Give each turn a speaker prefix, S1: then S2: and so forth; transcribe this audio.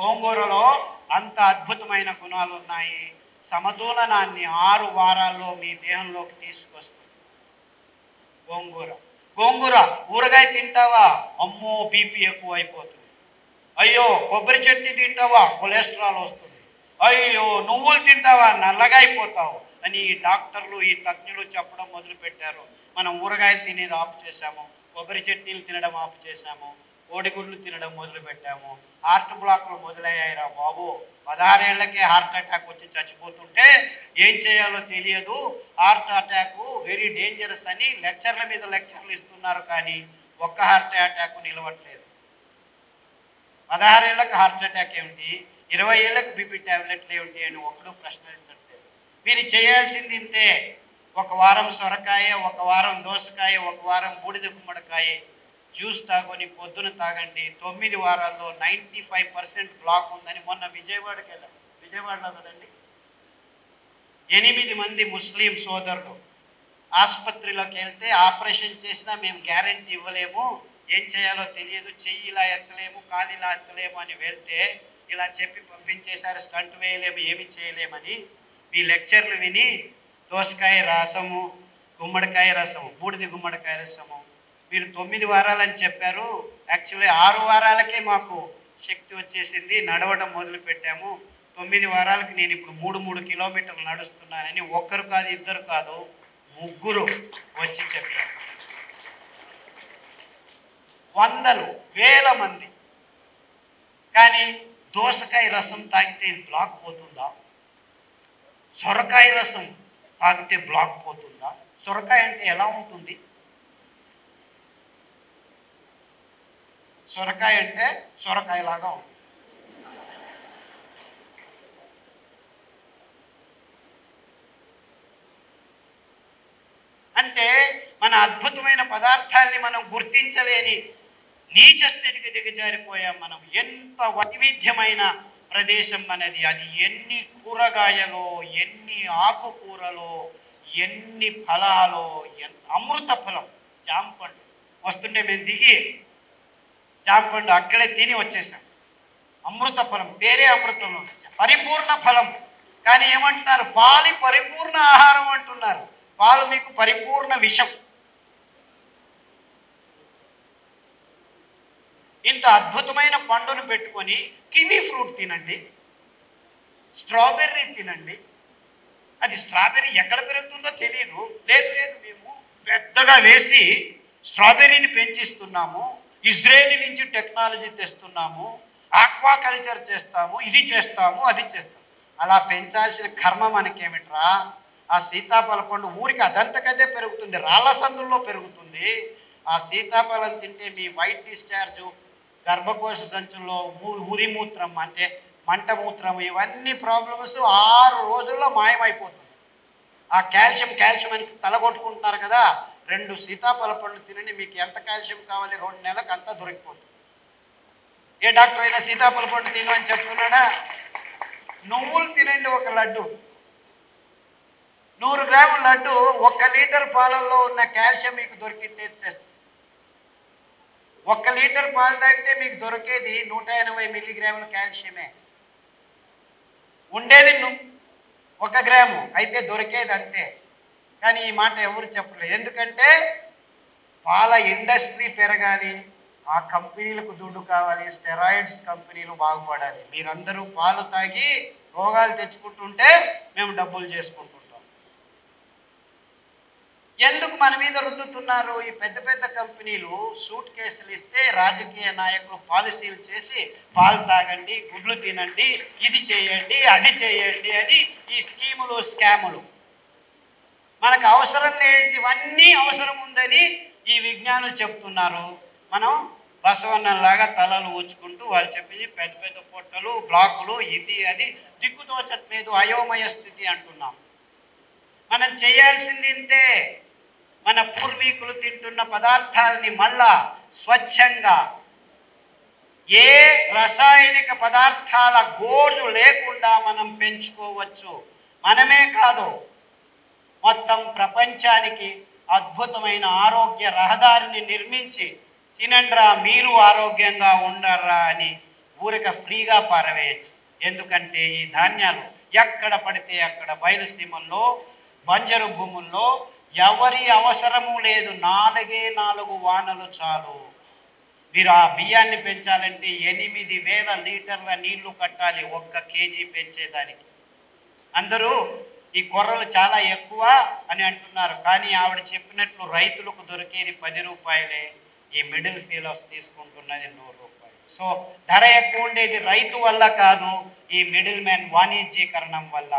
S1: గోంగూరలో అంత అద్భుతమైన గుణాలు ఉన్నాయి. సమతూలనాన్ని ఆరు వారాల్లో మీ దేహంలోకి తీసుకొస్తుంది. గోంగూర. గోంగూర ఊరగాయ తింటావా? అమ్మో బీపీ ఎక్కువ అయిపోతుంది. అయ్యో కొబ్బరి చట్నీ తింటావా? కొలెస్ట్రాల్ వస్తుంది. అయ్యో నువ్వులు తింటావా? నల్లగా అయిపోతావు అని ఈ డాక్టర్లు ఈ తజ్ఞులు చెప్పడం మొదలుపెట్టారు. మనం ఊరగాయలు తినేది ఆపు చేశాము. కొబ్బరి చట్నీలు తినడం ఆపు చేశాము. కోడిగుడ్లు తినడం మొదలుపెట్టాము. హార్ట్ బ్లాక్లు మొదలయ్యాయిరా బాబు. పదహారేళ్ళకే హార్ట్ అటాక్ వచ్చి చచ్చిపోతుంటే ఏం చేయాలో తెలియదు. హార్ట్ అటాక్ వెరీ డేంజరస్ అని లెక్చర్ల మీద లెక్చర్లు ఇస్తున్నారు కానీ ఒక్క హార్ట్ అటాక్ నిలవట్లేదు. పదహారేళ్ళకు హార్ట్ అటాక్ ఏమిటి? ఇరవై ఏళ్ళకు బీపీ టాబ్లెట్లు ఏమిటి అని ఒకడు ప్రశ్నించట్లేదు. మీరు చేయాల్సింది ఇంతే. ఒక వారం సొరకాయ ఒక వారం దోసకాయ ఒక వారం బూడిద గుమ్మడికాయ. జ్యూస్ తాగొని పొద్దున తాగండి. తొమ్మిది వారాల్లో నైంటీ ఫైవ్ పర్సెంట్ బ్లాక్ ఉందని మొన్న విజయవాడకి వెళ్ళాం. విజయవాడలో కదండి? ఎనిమిది మంది ముస్లిం సోదరులు ఆసుపత్రిలోకి వెళ్తే ఆపరేషన్ చేసినా మేము గ్యారంటీ ఇవ్వలేము. ఏం చేయాలో తెలియదు. చెయ్యి ఇలా ఎత్తలేము కాలు ఇలా ఎత్తలేము అని వెళ్తే ఇలా చెప్పి పంపించేశారు. స్టంట్ వేయలేము ఏమి చేయలేమని. మీ లెక్చర్లు విని దోసకాయ రసము గుమ్మడికాయ రసము బూడిద గుమ్మడికాయ రసము మీరు తొమ్మిది వారాలని చెప్పారు. యాక్చువల్లీ ఆరు వారాలకే మాకు శక్తి వచ్చేసింది. నడవడం మొదలుపెట్టాము తొమ్మిది వారాలకు నేను ఇప్పుడు మూడు మూడు కిలోమీటర్లు నడుస్తున్నానని ఒక్కరు కాదు ఇద్దరు కాదు ముగ్గురు వచ్చి చెప్పారు. వందలు వేల మంది. కానీ దోసకాయ రసం తాగితే బ్లాక్ పోతుందా? సొరకాయ రసం తాగితే బ్లాక్ పోతుందా? సొరకాయ అంటే ఎలా ఉంటుంది? సొరకాయ అంటే సొరకాయ లాగా ఉంటుంది. అంటే మన అద్భుతమైన పదార్థాల్ని మనం గుర్తించలేని నీచ స్థితికి దిగజారిపోయాం మనం. ఎంత వైవిధ్యమైన ప్రదేశం మనది అది ఎన్ని కూరగాయలో ఎన్ని ఆకుకూరలో ఎన్ని ఫలాలో ఎంత అమృత ఫలం జాంపండు వస్తుంటే మేము దిగి జాగపండు అక్కడే తిని వచ్చేసాం. అమృత ఫలం పేరే అమృతంలో పరిపూర్ణ ఫలం. కానీ ఏమంటున్నారు? పాలి పరిపూర్ణ ఆహారం అంటున్నారు. పాలు మీకు పరిపూర్ణ విషం. ఇంత అద్భుతమైన పండును పెట్టుకొని కివీ ఫ్రూట్ తినండి. స్ట్రాబెర్రీ తినండి. అది స్ట్రాబెర్రీ ఎక్కడ పెరుగుతుందో తెలియదు లేదు లేదు మేము పెద్దగా వేసి స్ట్రాబెర్రీని పెంచిస్తున్నాము. ఇజ్రాయేల్ నుంచి టెక్నాలజీ తెస్తున్నాము ఆక్వాకల్చర్ చేస్తాము ఇది చేస్తాము అది చేస్తాము. అలా పెంచాల్సిన కర్మ మనకేమిట్రా? ఆ సీతాఫల పండు ఊరికి అదంతకదే పెరుగుతుంది రాళ్ళ సందుల్లో పెరుగుతుంది. ఆ సీతాఫలం తింటే మీ వైట్ డిశ్చార్జ్ గర్భకోశ సంచుల్లో ఊ- ఉరిమూత్రం అంటే మంటమూత్రం ఇవన్నీ ప్రాబ్లమ్స్ ఆరు రోజుల్లో మాయమైపోతుంది. ఆ కాల్షియం కాల్షియం అని తలగొట్టుకుంటున్నారు కదా రెండు సీతాఫల పండ్లు తినండి మీకు ఎంత కాల్షియం కావాలి? రెండు నెలలకు అంతా దొరికిపోతుంది. ఏ డాక్టర్ అయినా సీతాఫల పండు తిను అని చెప్తున్నాడా? నువ్వులు తినండి ఒక లడ్డు. నూరు గ్రాముల లడ్డు ఒక్క లీటర్ పాలల్లో ఉన్న కాల్షియం మీకు దొరికి టేస్ట్ చేస్తుంది. ఒక్క లీటర్ పాలు తాగితే మీకు దొరికేది నూట ఎనభై మిల్లీగ్రాముల కాల్షియమే. ఉండేది ను- ఒక గ్రాము అయితే దొరికేది అంతే. కానీ ఈ మాట ఎవరు చెప్పలేదు. ఎందుకంటే పాల ఇండస్ట్రీ పెరగాలి ఆ కంపెనీలకు దుడ్డు కావాలి స్టెరాయిడ్స్ కంపెనీలు బాగుపడాలి. మీరందరూ పాలు తాగి రోగాలు తెచ్చుకుంటుంటే మేము డబ్బులు చేసుకుంటుంటాం. ఎందుకు మన మీద రుద్దుతున్నారు? ఈ పెద్ద పెద్ద కంపెనీలు సూట్ కేసులు ఇస్తే రాజకీయ నాయకులు పాలసీలు చేసి పాలు తాగండి గుడ్లు తినండి ఇది చేయండి అది చేయండి అని ఈ స్కీములు స్కాములు. మనకు అవసరం లేనివన్నీ అవసరం ఉందని ఈ విజ్ఞానులు చెప్తున్నారు. మనం బసవన్నలాగా తలలు ఊచుకుంటూ వాళ్ళు చెప్పింది పెద్ద పెద్ద పొట్టలు బ్లాకులు ఇది అది దిక్కుతోచట్లేదు అయోమయ స్థితి అంటున్నాం. మనం చేయాల్సింది ఇంతే. మన పూర్వీకులు తింటున్న పదార్థాలని మళ్ళా స్వచ్ఛంగా ఏ రసాయనిక పదార్థాల గోజు లేకుండా మనం పెంచుకోవచ్చు. మనమే కాదు మొత్తం ప్రపంచానికి అద్భుతమైన ఆరోగ్య రహదారిని నిర్మించి తినండ్రా మీరు ఆరోగ్యంగా ఉండర్రా అని ఊరిక ఫ్రీగా పారవేయచ్చు. ఎందుకంటే ఈ ధాన్యాలు ఎక్కడ పడితే అక్కడ బయలుసీమల్లో బంజరు భూముల్లో ఎవరి అవసరము లేదు. నాలుగే నాలుగు వానలు చాలు. మీరు ఆ బియ్యాన్ని పెంచాలంటే ఎనిమిది వేల లీటర్ల నీళ్ళు కట్టాలి ఒక్క కేజీ పెంచేదానికి. అందరూ ఈ కొర్రలు చాలా ఎక్కువ అని అంటున్నారు. కానీ ఆవిడ చెప్పినట్లు రైతులకు దొరికేది పది రూపాయలే ఈ మిడిల్ ఫీలర్స్ తీసుకుంటున్నది నూరు రూపాయలు. సో ధర ఎక్కువ ఉండేది రైతు వల్ల కాదు ఈ మిడిల్ మ్యాన్ వాణిజ్యీకరణం వల్ల.